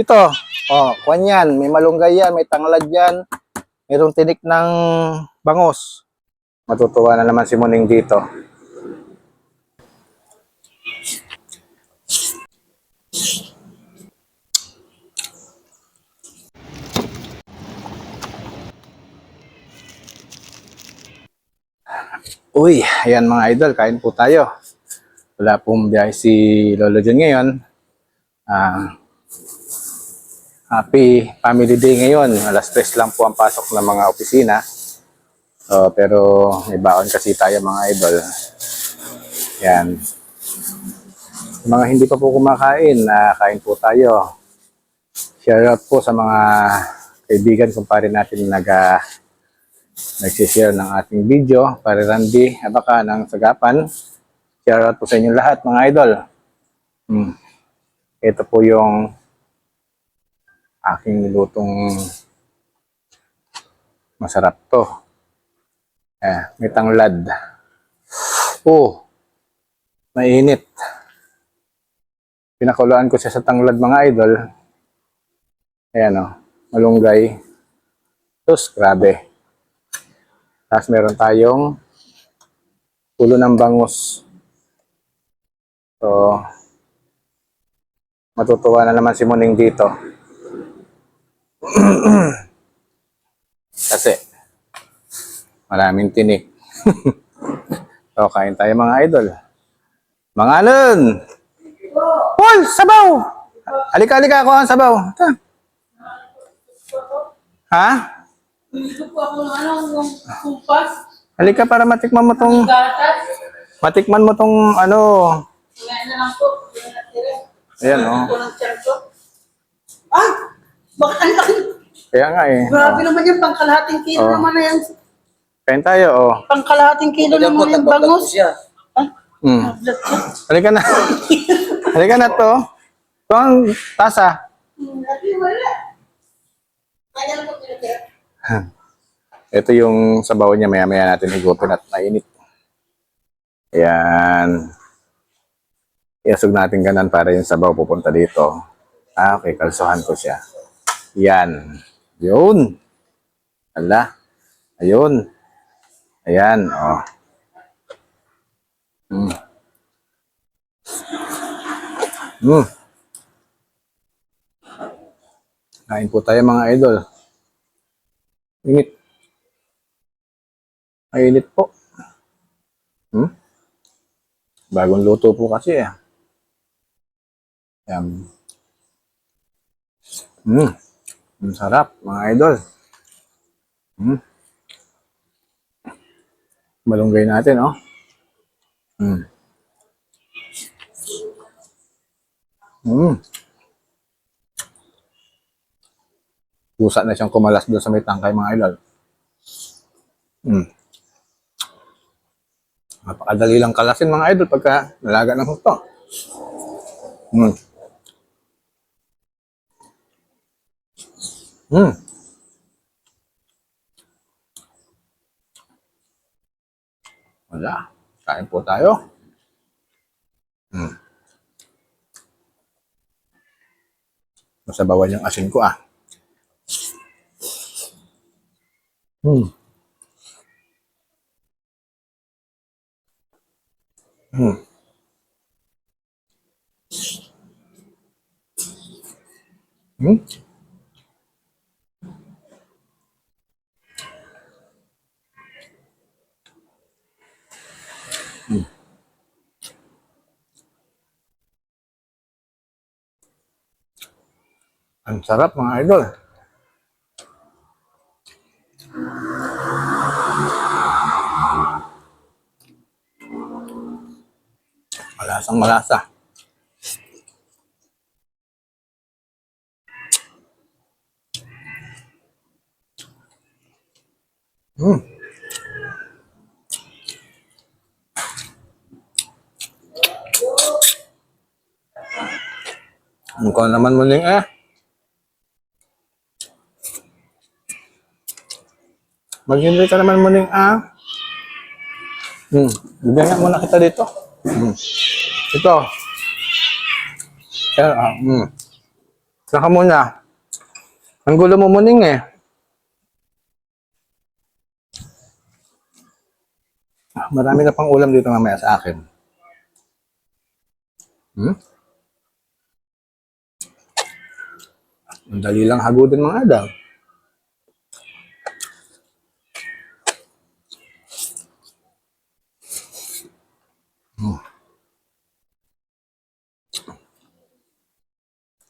Ito, oh, kwan yan. May malunggay yan, may tanglad yan. Mayroong tinik ng bangos. Matutuwa na naman si Muning dito. Uy, ayan mga idol, kain po tayo. Wala pong biyahe si Lolo John ngayon. Ah, happy family day ngayon. Alas 3 lang po ang pasok ng mga opisina. So, pero may baon kasi tayo mga idol. Yan. Mga hindi pa po kumakain, na kain po tayo. Share out po sa mga kaibigan kumpare natin nag ah, nagsishare ng ating video. Pare Randy, abaka ng Sagapan. Share out po sa inyo lahat mga idol. Hmm. Ito po yung aking nilutong masarap to. Eh, may tanglad. Oh, mainit. Pinakuluan ko siya sa tanglad mga idol. Ayan o, malunggay. Tapos, grabe. Tapos meron tayong ulo ng bangus. So, matutuwa na naman si Muning dito. Kasi, maraming tinik. so, kain tayo mga idol. Mga alon! Paul, sabaw! Alika, alika, ako ang sabaw. Ito. Ha? Halika para matikman mo tong matikman mo tong ano. Ayan oh. Ito ko. Bakit ang laki? Kaya nga eh. Grabe naman yung pangkalahating kilo Oh. naman na yan. Kain tayo oh. Pangkalahating kilo naman yung bangus. Ah, Hmm. siya. Halika na. Halika na to. Ito ang tasa. Dati wala. Kaya lang po pinatira. Ito yung sabaw niya. Maya maya natin higutin at mainit. Ayan. Iasog natin ganan para yung sabaw pupunta dito. Ah, okay. Kalsuhan ko siya. Yan. Yun. Ala. Ayun. Ayan. Oh. Mm. Mm. Kain po tayo mga idol. Init. Ay, init po. Hmm? Bagong luto po kasi eh. Yan. Hmm. Ang sarap, mga idol. Hmm. Malunggay natin, oh. Hmm. Hmm. Pusa na siyang kumalas doon sa may tangkay, mga idol. Hmm. Napakadali lang kalasin, mga idol, pagka nalaga ng husto. Hmm. Hmm. Wala. Kain po tayo. Hmm. Masabawan yung asin ko ah. Hmm. Hmm. Hmm. Ang sarap mga idol. Malasang malasa. Hmm. Mukha naman muling eh. Maghintay ka naman muling ah. Hmm. Bigyan nga muna kita dito. Hmm. Ito. Ayan, ah. Hmm. Saka muna. Ang gulo mo muning eh. Ah, Marami na pang ulam dito mamaya sa akin. Hmm? Ang dali lang hagodin mga daw. Hmm.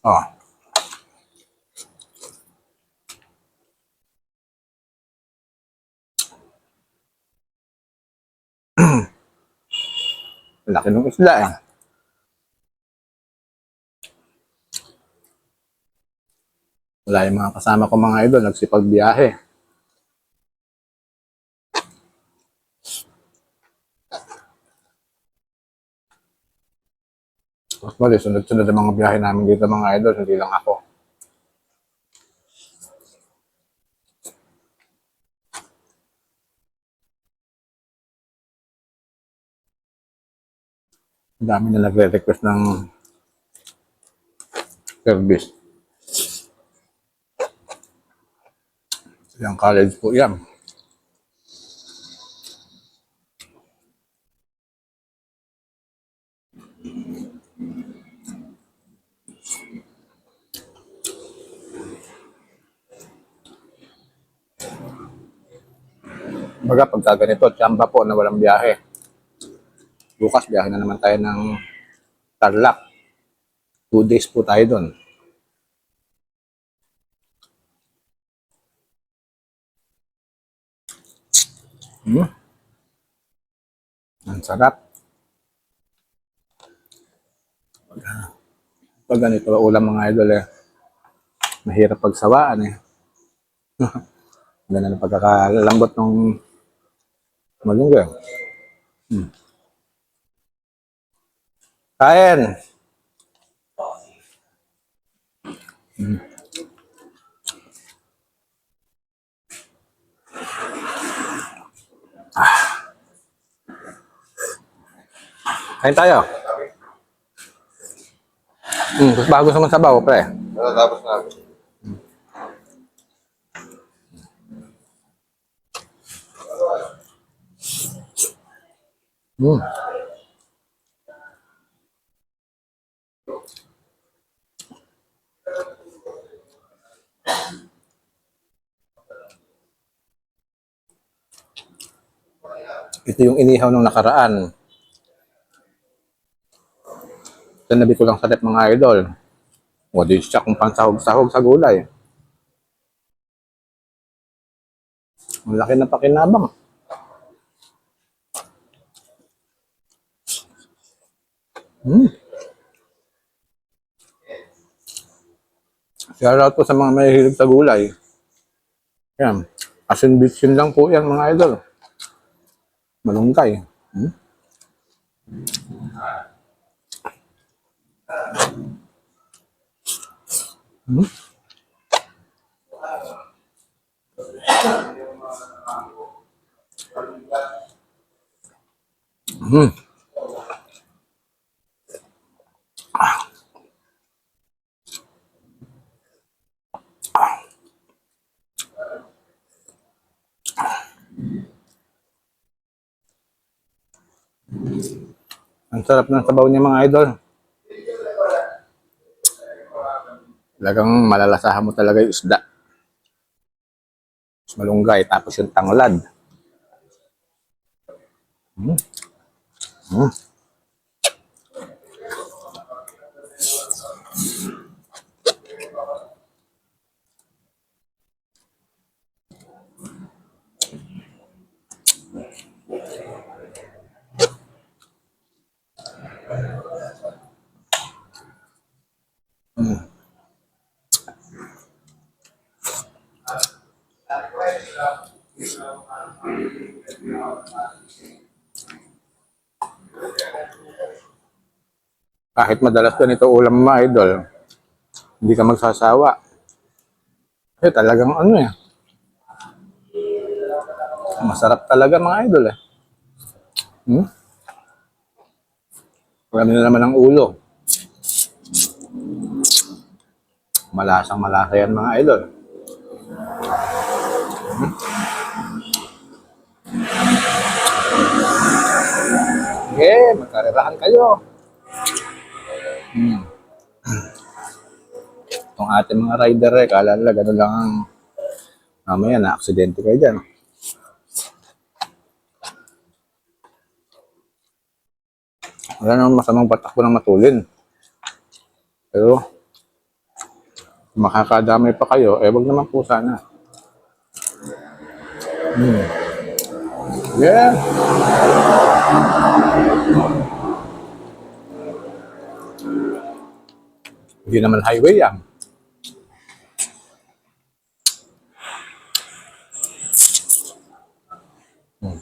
Oh. Laki ng isda eh. Wala yung mga kasama ko mga idol, nagsipagbiyahe. Mali, sunod-sunod ang mga biyahe namin dito mga idol, hindi lang ako. Ang dami na nagre-request ng service. Yung college po yan. Baga pagka ganito, tsamba po na walang biyahe. Bukas biyahe na naman tayo ng Tarlac. Two days po tayo doon. Hmm. Ang sarap. Pag, pag ganito ulam mga idol eh, mahirap pagsawaan eh. Ganun ang pagkakalambot ng malunggay. Hmm. Kain! Hmm. Kain tayo. Hmm, gusto ba gusto mo sabaw, pre? Natatapos namin. Hmm. Ito yung inihaw ng nakaraan. Sanabi ko lang sa rep mga idol. O di siya kung pansahog-sahog sa gulay. Ang laki na pakinabang. Hmm. Shout out po sa mga mahihilig sa gulay. Yan. Asin bitsin lang po yan mga idol. Malunggay. Hmm? Hmm? Hmm. Ang sarap ng sabaw niya mga idol. Talagang malalasahan mo talaga yung isda. Tapos Malunggay, tapos yung tanglad. Mm. Mm. Kahit madalas ganito ulam mga idol, hindi ka magsasawa. Eh talagang ano eh. Masarap talaga mga idol eh. Hmm? Marami na naman ang ulo. Malasang malasa yan mga idol. Hmm. Okay, magkarirahan kayo. Hmm. Itong ating mga rider eh, kala nila ganun lang ang mamaya na aksidente kayo dyan. Wala namang masamang patakbo ng matulin. Pero, makakadamay pa kayo, eh wag naman po sana. Hmm. Yeah. Hindi naman highway yan. Hmm.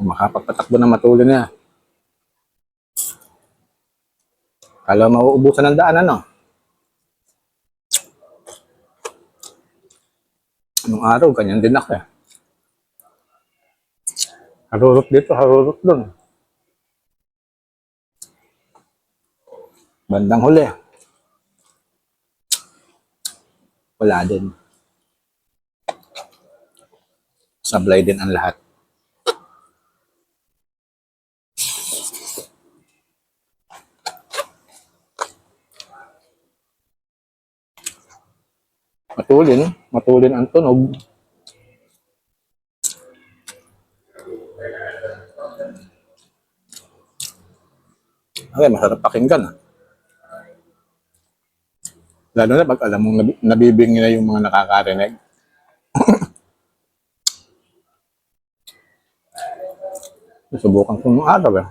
Makapagpatakbo ng matulin niya. Kala mauubusan ng daan, ano? Nung araw, ganyan din ako eh. Harurot dito, harurot doon. Bandang huli. Wala din. Sablay din ang lahat. Matulin, matulin ang tunog. Okay, masarap pakinggan. ah. Lalo na pag alam mong nabi- nabibingi na yung mga nakakarinig. Subukan ko nung araw eh.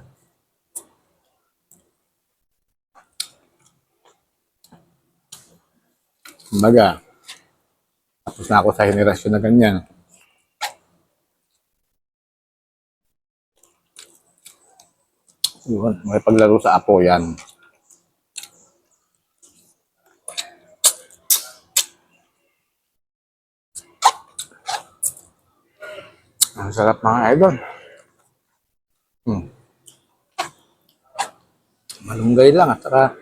Kumbaga, tapos na ako sa henerasyon na ganyan. Yun, may paglaro sa apo yan. Ang sarap mga idol. Hmm. Malunggay lang at saka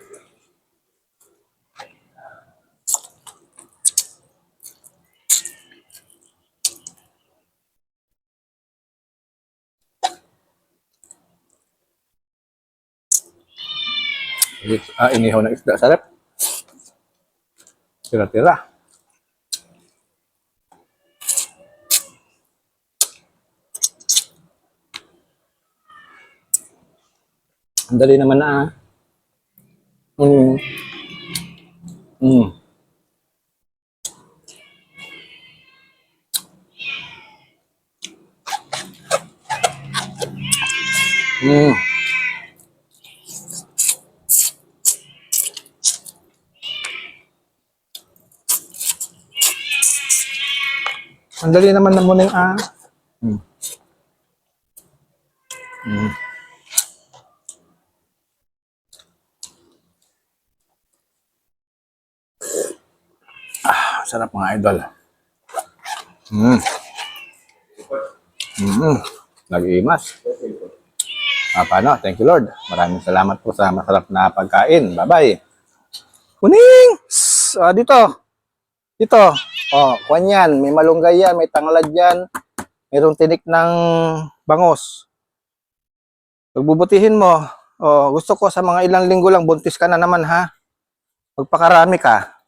ah, inihaw na isda. Sarap. Tira-tira. Ang dali naman na ah. Mm. Mm. Mm. Ang dali naman na muna yung ah. Mm. Mm. Sarap mga idol. Mm. Mm. Nag-imas. Ah, paano? Thank you, Lord. Maraming salamat po sa masarap na pagkain. Bye-bye. Kuning! Ah, dito. Dito. Oh, kwan yan. May malunggay yan. May tanglad yan. Mayroong tinik ng bangos. Pagbubutihin mo. Oh, gusto ko sa mga ilang linggo lang buntis ka na naman ha. Magpakarami ka.